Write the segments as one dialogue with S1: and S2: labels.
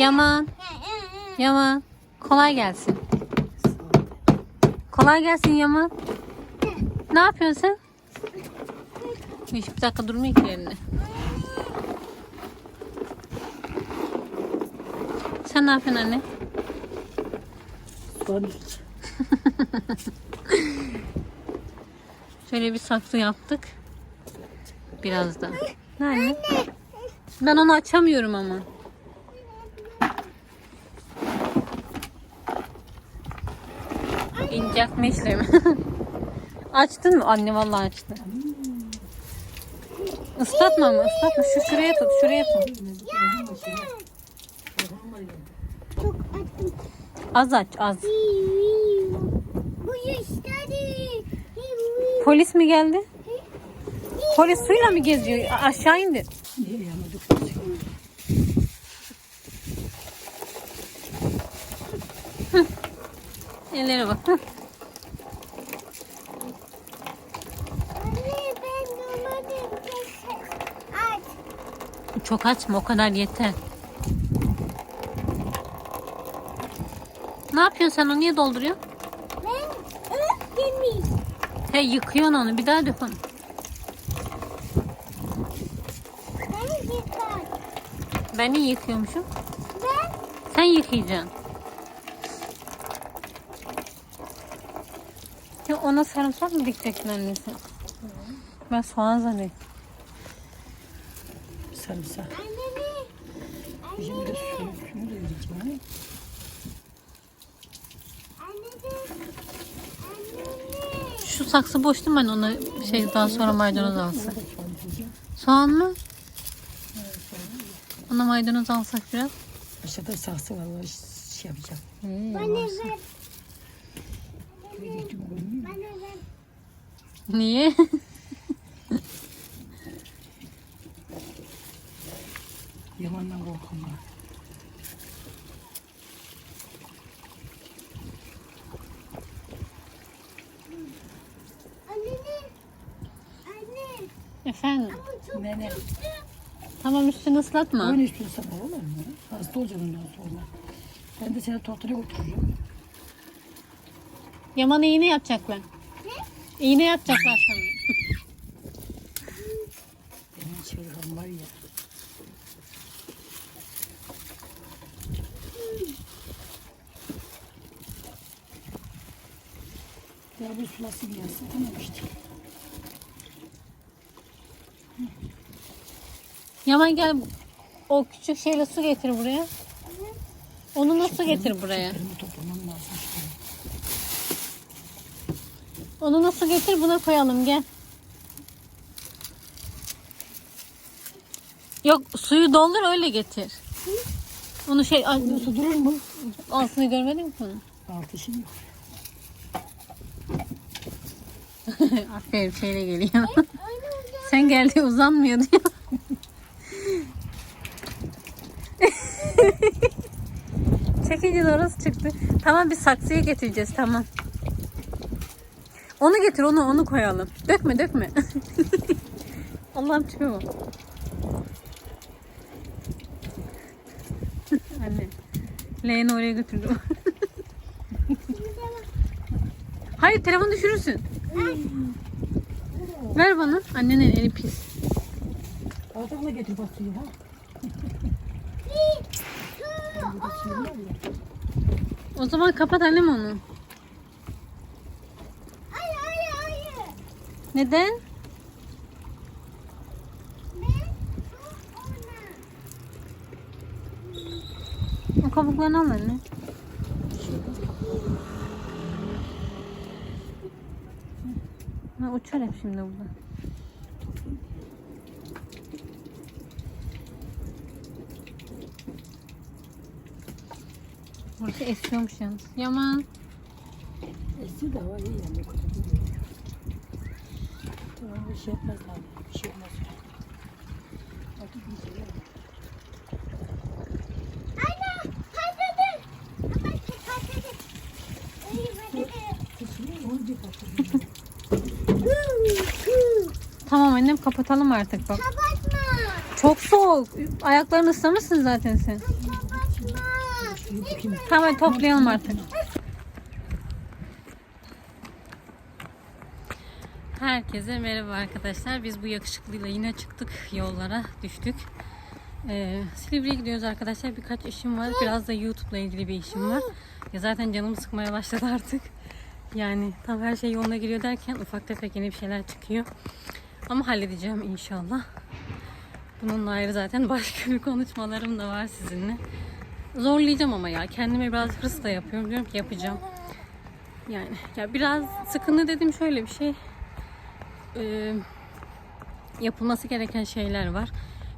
S1: Yaman. Yaman. Kolay gelsin. Kolay gelsin Yaman. Ne yapıyorsun sen? Hiç bir dakika durmuyor ki yerinde. Sen ne yapıyorsun anne? Şöyle bir saksı yaptık. Biraz da. Nerede? Ben onu açamıyorum ama. İnceltme işlemi. Açtın mı? Anne vallahi açtı. Islatma ama ıslatma. Şu şuraya tut, şuraya tut. Az aç, az. Polis mi geldi? Polis suyla mı geziyor? Aşağı indi. Hı. Ellere bak. Hı.
S2: Anne ben durmadım. Aç.
S1: Çok açma o kadar yeter. Ne yapıyorsun sen onu niye dolduruyorsun?
S2: Ben demiş.
S1: He yıkıyorsun onu bir daha dök onu.
S2: Ben yıkar.
S1: Ben niye yıkıyormuşum?
S2: Ben
S1: Sen yıkayacaksın. Ya ona sarımsak mı dikeceksin annesi? Ben soğan zannettim.
S3: Sarımsak. Şimdi şunu da.
S2: Annemi.
S1: Şu saksı boştu ben ona şey daha sonra maydanoz alsın. Soğan mı? Ona maydanoz alsak biraz.
S3: Aşağıda saksı var. Var şey yapacağım.
S2: Bana ver.
S3: Yiyecektim görmüyor
S2: Bana ver.
S1: Niye?
S3: Yamandan korkum var.
S2: Annemi. Anne.
S1: Efendim.
S2: Bu
S3: Nene.
S1: Tamam üstünü ıslatma.
S3: Oyun istiyorsan olur mu? Hasta olacaksın ondan sonra. Ben de seni doktora götürürüm.
S1: Yaman'a iğne yapacaklar. İğne yapacaklar sana.
S3: Benim çılgın var ya. Ya bir sulası. Tamam işte.
S1: Yaman gel o küçük şeyle su getir buraya. Onu nasıl getir buraya?
S3: Elimi toplamam lazım işte.
S1: Onu nasıl getir buna koyalım gel. Yok suyu doldur öyle getir. Onu şey ay,
S3: Su durur mu?
S1: altını görmedin mi bunu?
S3: Altı şey yok.
S1: Aferin şeyle geliyor. Sen geldi uzanmıyor diyor. Çekince de orası çıktı. Tamam biz saksıya getireceğiz tamam. Onu getir onu onu koyalım. Dökme dökme. Allah'ım tipe bak. Anne. Leğeni oraya götürdüm. Hayır telefonu düşürürsün. Ver bana. Annenin eli pis.
S3: Bardakla getir bak suyu ha.
S1: O zaman kapat annem onu.
S2: Hayır hayır hayır.
S1: Neden? O kabuklarını al anne. Ha, uçar hep şimdi burada. Burası esiyormuş yalnız. Yaman.
S3: Eski de hava iyi yani. Tamam bir şey yapmaz abi. Bir şey olmaz. Artık bir şey yok.
S2: Anne patladı. Ama patladı. İyi patladı.
S3: Kısmı onu bir bakın.
S1: Tamam annem kapatalım artık bak.
S2: Kapatma.
S1: Çok soğuk. Ayaklarını ıslamışsın zaten sen.
S2: Kapatma.
S1: Tamam toplayalım artık. Herkese merhaba arkadaşlar. Biz bu yakışıklıyla yine çıktık yollara düştük. Ee, Silivri'ye gidiyoruz arkadaşlar. Birkaç işim var. Biraz da YouTube'la ilgili bir işim var. Ya zaten canımı sıkmaya başladı artık. Yani tam her şey yoluna giriyor derken ufak tefek yeni bir şeyler çıkıyor. Ama halledeceğim inşallah. Bununla ayrı zaten başka bir konuşmalarım da var sizinle. Zorlayacağım ama ya. Kendime biraz hırs da yapıyorum. Diyorum ki yapacağım. Yani ya biraz sıkıntı dedim şöyle bir şey. Ee, yapılması gereken şeyler var.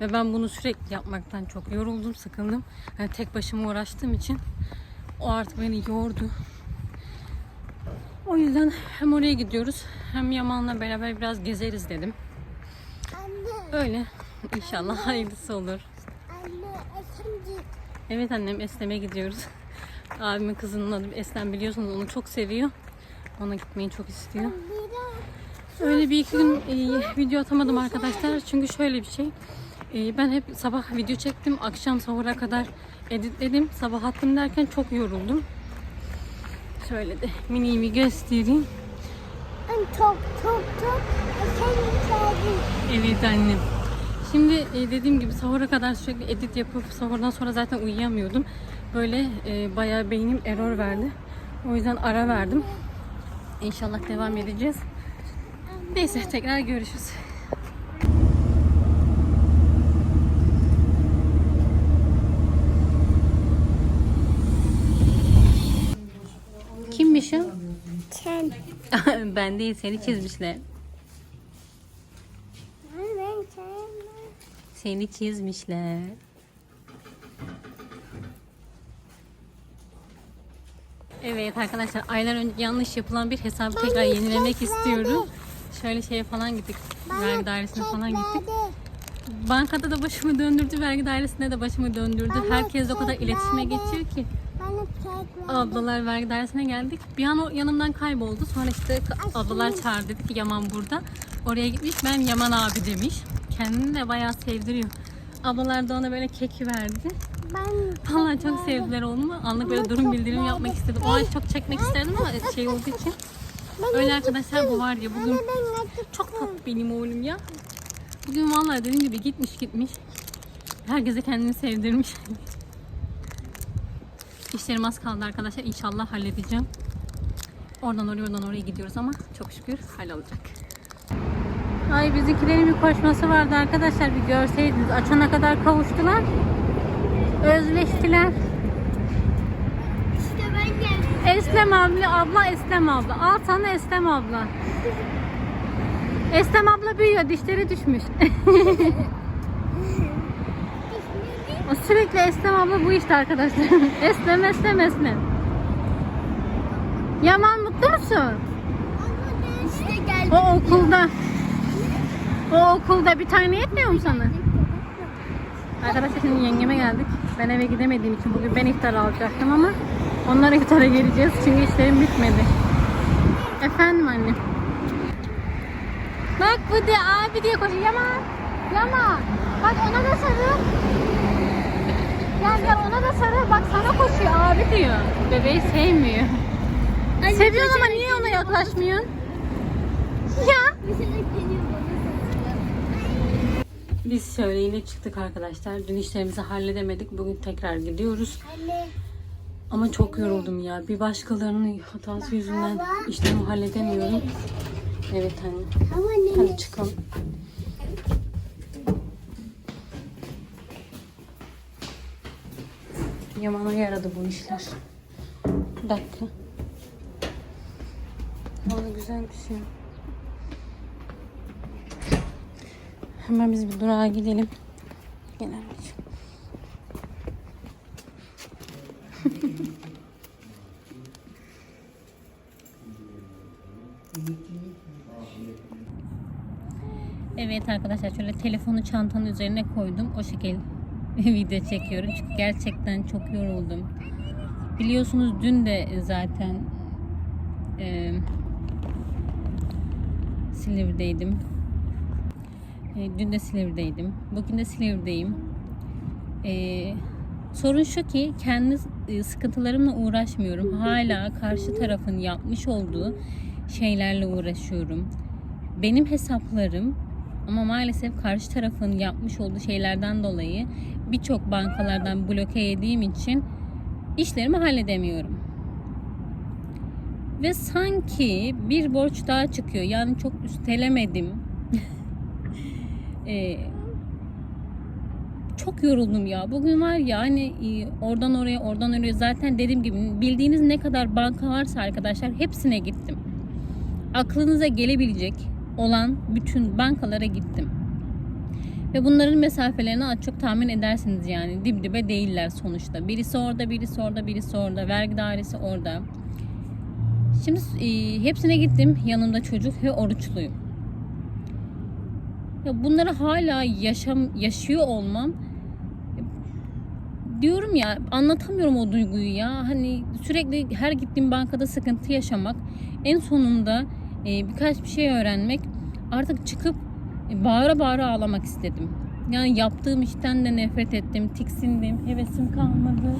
S1: Ve ben bunu sürekli yapmaktan çok yoruldum, sıkıldım. Yani tek başıma uğraştığım için o artık beni yordu. O yüzden hem oraya gidiyoruz hem Yaman'la beraber biraz gezeriz dedim.
S2: Anne,
S1: Öyle. İnşallah hayırlısı olur.
S2: anne.
S1: Evet annem Eslem'e gidiyoruz. Abimin kızının adı Eslem biliyorsunuz onu çok seviyor. Ona gitmeyi çok istiyor. Öyle bir iki gün e, video atamadım arkadaşlar. Çünkü şöyle bir şey. e, ben hep sabah video çektim. Akşam sahura kadar editledim. Sabah attım derken çok yoruldum. Şöyle de miniğimi göstereyim.
S2: Top, top, top. Geldim.
S1: Evet annem. Şimdi e, dediğim gibi sahura kadar sürekli edit yapıp sahurdan sonra zaten uyuyamıyordum. Böyle e, bayağı beynim error verdi. O yüzden ara verdim. İnşallah devam edeceğiz. Neyse tekrar görüşürüz. Kimmiş o?
S2: Sen.
S1: ben değil seni çizmişler. Seni çizmişler. Evet arkadaşlar aylar önce yanlış yapılan bir hesabı tekrar yenilemek istiyorum. Şöyle şeye falan gittik. Vergi dairesine falan gittik. Bankada da başımı döndürdü, vergi dairesinde de başımı döndürdü. Herkes o kadar iletişime geçiyor ki. Ablalar vergi dairesine geldik. Bir an o yanımdan kayboldu. Sonra işte ablalar çağırdı dedi ki Yaman burada. Oraya gitmiş. Ben Yaman abi demiş. Kendini de bayağı sevdiriyor. Ablalar da ona böyle keki verdi.
S2: Ben
S1: Vallahi çok sevdiler oğlumu. Anlık böyle durum bildirim yapmak istedim. O an çok çekmek isterdim ama şey olduğu için. Öyle arkadaşlar bu var ya bugün çok tatlı benim oğlum ya. Bugün vallahi dediğim gibi gitmiş gitmiş. Herkese kendini sevdirmiş. İşlerim az kaldı arkadaşlar. İnşallah halledeceğim. Oradan oraya oradan oraya gidiyoruz ama çok şükür hallolacak. Ay bizimkilerin bir koşması vardı arkadaşlar bir görseydiniz. Açana kadar kavuştular. Özleştiler.
S2: işte ben geldim.
S1: Eslem abla, abla Eslem abla. Al sana Eslem abla. Eslem abla büyüyor, dişleri düşmüş. Sürekli Eslem abla bu işte arkadaşlar. Eslem, Eslem, Eslem. Yaman mutlu musun?
S2: İşte geldim.
S1: O okulda. O okulda bir tane yetmiyor mu sana? Arkadaşlar şimdi yengeme geldik. Ben eve gidemediğim için bugün ben iftar alacaktım ama onlar iftara geleceğiz çünkü işlerim bitmedi. Efendim anne. Bak bu de abi diye koşuyor. Yaman. Yaman. Bak ona da sarıl. Gel gel ona da sarıl. Bak sana koşuyor abi diyor. Bebeği sevmiyor. Seviyorsun ama niye ona yaklaşmıyorsun? Ya.
S2: Bana.
S1: Biz şöyle yine çıktık arkadaşlar. Dün işlerimizi halledemedik. Bugün tekrar gidiyoruz.
S2: Anne.
S1: Ama çok yoruldum ya. Bir başkalarının hatası yüzünden işlerimi halledemiyorum. Evet anne.
S2: Anne.
S1: Hadi çıkalım. Yaman'a yaradı bu işler. Bir dakika. Valla güzel bir şey. Hemen biz bir durağa gidelim. Gel anneciğim. Evet arkadaşlar şöyle telefonu çantanın üzerine koydum. O şekil video çekiyorum. Çünkü gerçekten çok yoruldum. Biliyorsunuz dün de zaten e, Silivri'deydim. E, dün de Silivri'deydim. Bugün de Silivri'deyim. E, Sorun şu ki kendi e, sıkıntılarımla uğraşmıyorum. Hala karşı tarafın yapmış olduğu şeylerle uğraşıyorum. Benim hesaplarım ama maalesef karşı tarafın yapmış olduğu şeylerden dolayı birçok bankalardan bloke yediğim için işlerimi halledemiyorum. Ve sanki bir borç daha çıkıyor. Yani çok üstelemedim. Ee, çok yoruldum ya. Bugün var ya hani e, oradan oraya oradan oraya zaten dediğim gibi bildiğiniz ne kadar banka varsa arkadaşlar hepsine gittim. Aklınıza gelebilecek olan bütün bankalara gittim. Ve bunların mesafelerini az çok tahmin edersiniz yani. Dip dibe değiller sonuçta. Birisi orada, birisi orada, birisi orada. Vergi dairesi orada. Şimdi e, hepsine gittim. Yanımda çocuk ve oruçluyum. Ya bunları hala yaşam yaşıyor olmam diyorum ya anlatamıyorum o duyguyu ya. Hani sürekli her gittiğim bankada sıkıntı yaşamak, en sonunda e, birkaç bir şey öğrenmek, artık çıkıp e, bağıra bağıra ağlamak istedim. Yani yaptığım işten de nefret ettim, tiksindim, hevesim kalmadı.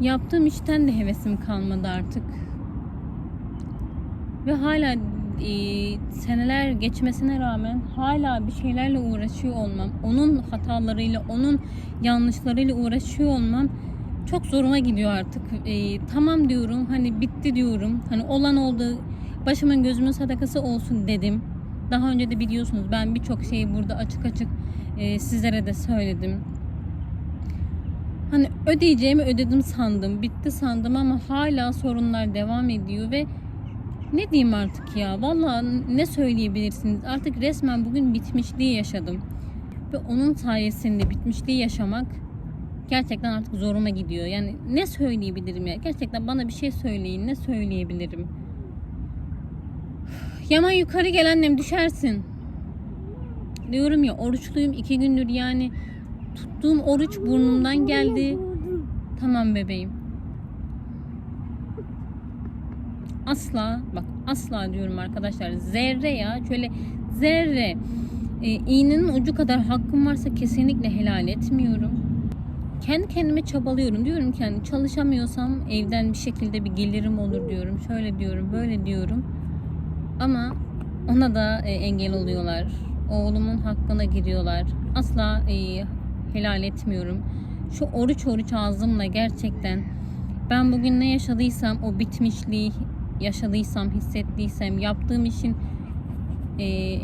S1: Yaptığım işten de hevesim kalmadı artık. Ve hala e, seneler geçmesine rağmen hala bir şeylerle uğraşıyor olmam, onun hatalarıyla, onun yanlışlarıyla uğraşıyor olmam çok zoruma gidiyor artık. E, tamam diyorum, hani bitti diyorum, hani olan oldu, başımın gözümün sadakası olsun dedim. Daha önce de biliyorsunuz ben birçok şeyi burada açık açık e, sizlere de söyledim. Hani ödeyeceğimi ödedim sandım, bitti sandım ama hala sorunlar devam ediyor ve ne diyeyim artık ya? Vallahi ne söyleyebilirsiniz? Artık resmen bugün bitmişliği yaşadım. Ve onun sayesinde bitmişliği yaşamak gerçekten artık zoruma gidiyor. Yani ne söyleyebilirim ya? Gerçekten bana bir şey söyleyin. Ne söyleyebilirim? Yaman yukarı gel annem düşersin. Diyorum ya oruçluyum iki gündür yani tuttuğum oruç burnumdan geldi. Tamam bebeğim. asla bak asla diyorum arkadaşlar zerre ya şöyle zerre e, iğnenin ucu kadar hakkım varsa kesinlikle helal etmiyorum. Kendi kendime çabalıyorum. Diyorum ki hani çalışamıyorsam evden bir şekilde bir gelirim olur diyorum. Şöyle diyorum, böyle diyorum. Ama ona da e, engel oluyorlar. Oğlumun hakkına giriyorlar. Asla e, helal etmiyorum. Şu oruç oruç ağzımla gerçekten ben bugün ne yaşadıysam o bitmişliği yaşadıysam, hissettiysem, yaptığım işin e,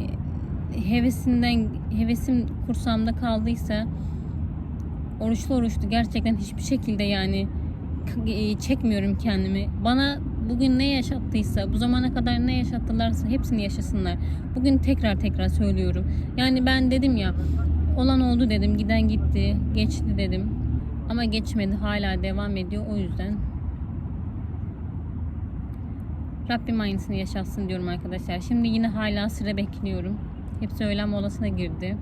S1: hevesinden, hevesim kursamda kaldıysa oruçlu oruçlu gerçekten hiçbir şekilde yani e, çekmiyorum kendimi. Bana bugün ne yaşattıysa, bu zamana kadar ne yaşattılarsa hepsini yaşasınlar. Bugün tekrar tekrar söylüyorum. Yani ben dedim ya, olan oldu dedim, giden gitti, geçti dedim. Ama geçmedi, hala devam ediyor. O yüzden Rabbim aynısını yaşatsın diyorum arkadaşlar. Şimdi yine hala sıra bekliyorum. Hepsi öğlen molasına girdi.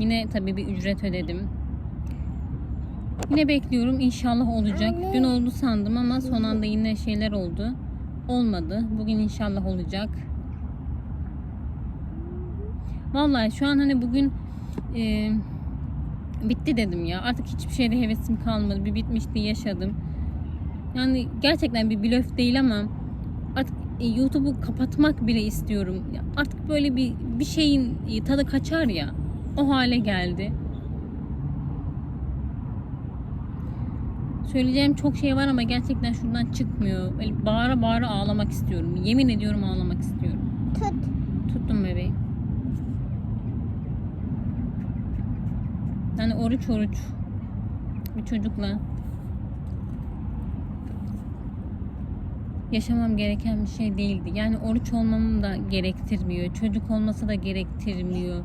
S1: Yine tabii bir ücret ödedim. Yine bekliyorum. İnşallah olacak. Dün oldu sandım ama son anda yine şeyler oldu. Olmadı. Bugün inşallah olacak. Vallahi şu an hani bugün e, bitti dedim ya. Artık hiçbir şeyde hevesim kalmadı. Bir bitmişti yaşadım. Yani gerçekten bir blöf değil ama artık e, YouTube'u kapatmak bile istiyorum. Artık böyle bir bir şeyin e, tadı kaçar ya. O hale geldi. Söyleyeceğim çok şey var ama gerçekten şuradan çıkmıyor. Böyle bağıra bağıra ağlamak istiyorum. Yemin ediyorum ağlamak istiyorum.
S2: Tut.
S1: Tuttum bebeğim. Yani oruç oruç bir çocukla yaşamam gereken bir şey değildi. Yani oruç olmamı da gerektirmiyor. Çocuk olması da gerektirmiyor.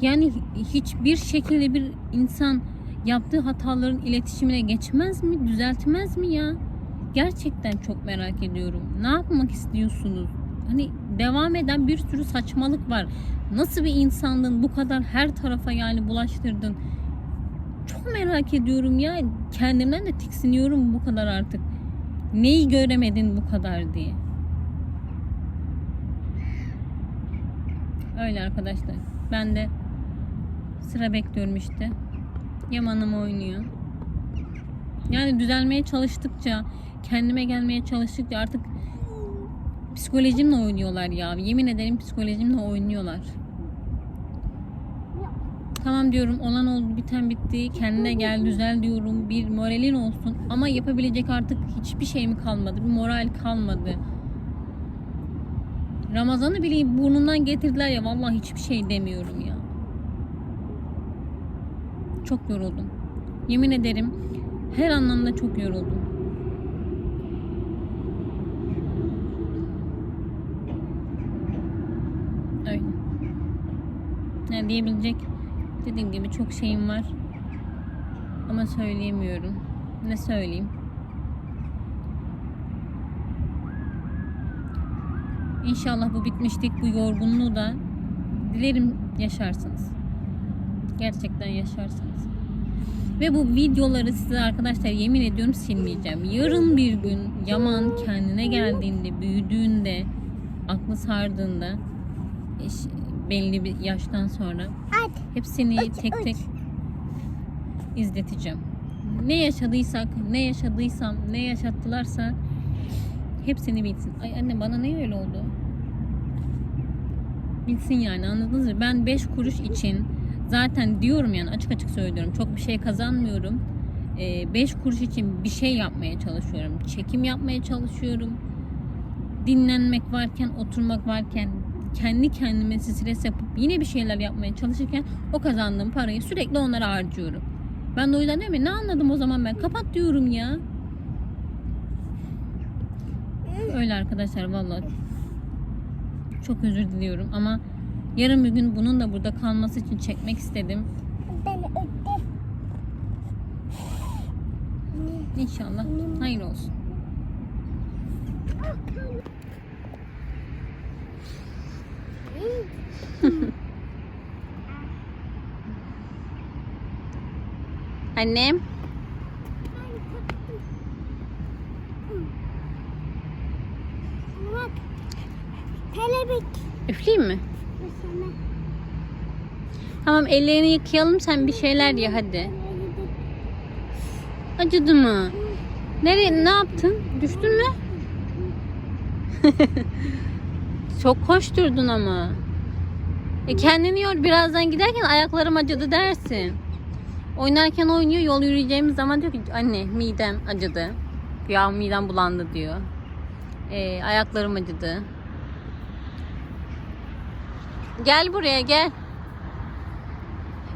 S1: Yani hiçbir şekilde bir insan yaptığı hataların iletişimine geçmez mi? Düzeltmez mi ya? Gerçekten çok merak ediyorum. Ne yapmak istiyorsunuz? Hani devam eden bir sürü saçmalık var. Nasıl bir insandın bu kadar her tarafa yani bulaştırdın? Çok merak ediyorum ya. Kendimden de tiksiniyorum bu kadar artık. Neyi göremedin bu kadar diye. Öyle arkadaşlar. Ben de sıra bekliyorum işte. Yamanım oynuyor. Yani düzelmeye çalıştıkça, kendime gelmeye çalıştıkça artık psikolojimle oynuyorlar ya. Yemin ederim psikolojimle oynuyorlar. Tamam diyorum olan oldu biten bitti. Kendine gel düzel diyorum. Bir moralin olsun. Ama yapabilecek artık hiçbir şey mi kalmadı? Bir moral kalmadı. Ramazan'ı bile burnundan getirdiler ya. Vallahi hiçbir şey demiyorum ya. Çok yoruldum. Yemin ederim her anlamda çok yoruldum. Öyle. Yani diyebilecek dediğim gibi çok şeyim var. Ama söyleyemiyorum. Ne söyleyeyim? İnşallah bu bitmişlik, bu yorgunluğu da dilerim yaşarsınız. Gerçekten yaşarsınız. Ve bu videoları size arkadaşlar yemin ediyorum silmeyeceğim. Yarın bir gün Yaman kendine geldiğinde, büyüdüğünde, aklı sardığında belli bir yaştan sonra hepsini tek tek izleteceğim. Ne yaşadıysak, ne yaşadıysam, ne yaşattılarsa hepsini bilsin. Ay anne bana ne öyle oldu? Bilsin yani anladınız mı? Ben 5 kuruş için zaten diyorum yani açık açık söylüyorum. Çok bir şey kazanmıyorum. 5 kuruş için bir şey yapmaya çalışıyorum. Çekim yapmaya çalışıyorum. Dinlenmek varken, oturmak varken, kendi kendime stres yapıp yine bir şeyler yapmaya çalışırken o kazandığım parayı sürekli onlara harcıyorum. Ben de o yüzden ya ne anladım o zaman ben kapat diyorum ya. Öyle arkadaşlar vallahi çok özür diliyorum ama yarın bir gün bunun da burada kalması için çekmek istedim.
S2: Ben öttüm.
S1: İnşallah hayır olsun. Annem.
S2: Kelebek.
S1: Üfleyeyim mi? Tamam ellerini yıkayalım sen bir şeyler ye hadi. Acıdı mı? Nereye ne yaptın? Düştün mü? Çok koşturdun ama. E kendini yor birazdan giderken ayaklarım acıdı dersin. Oynarken oynuyor yol yürüyeceğimiz zaman diyor ki anne midem acıdı. Ya midem bulandı diyor. E, ayaklarım acıdı. Gel buraya gel.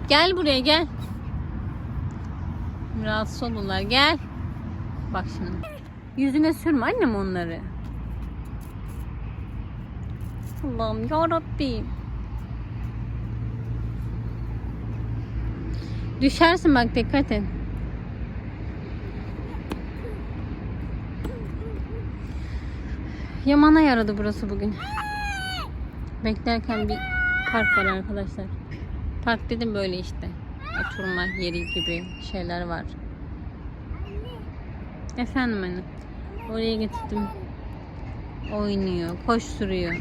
S1: Gel buraya gel. Rahatsız olurlar gel. Bak şimdi. Yüzüne sürme annem onları. Allah'ım yarabbim. Düşersin bak dikkat et. Yamana yaradı burası bugün. Beklerken bir park var arkadaşlar. Park dedim böyle işte. Oturma yeri gibi şeyler var. Efendim anne. Oraya getirdim. Oynuyor, koşturuyor.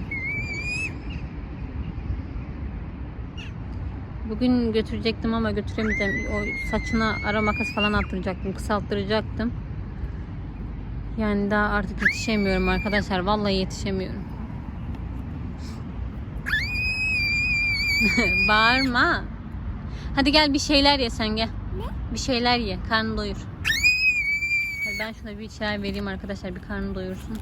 S1: Bugün götürecektim ama götüremeyeceğim. O saçına ara makas falan attıracaktım, kısalttıracaktım. Yani daha artık yetişemiyorum arkadaşlar. Vallahi yetişemiyorum. Bağırma. Hadi gel bir şeyler ye sen gel. Bir şeyler ye. Karnını doyur. Hadi ben şuna bir şeyler vereyim arkadaşlar. Bir karnını doyursun.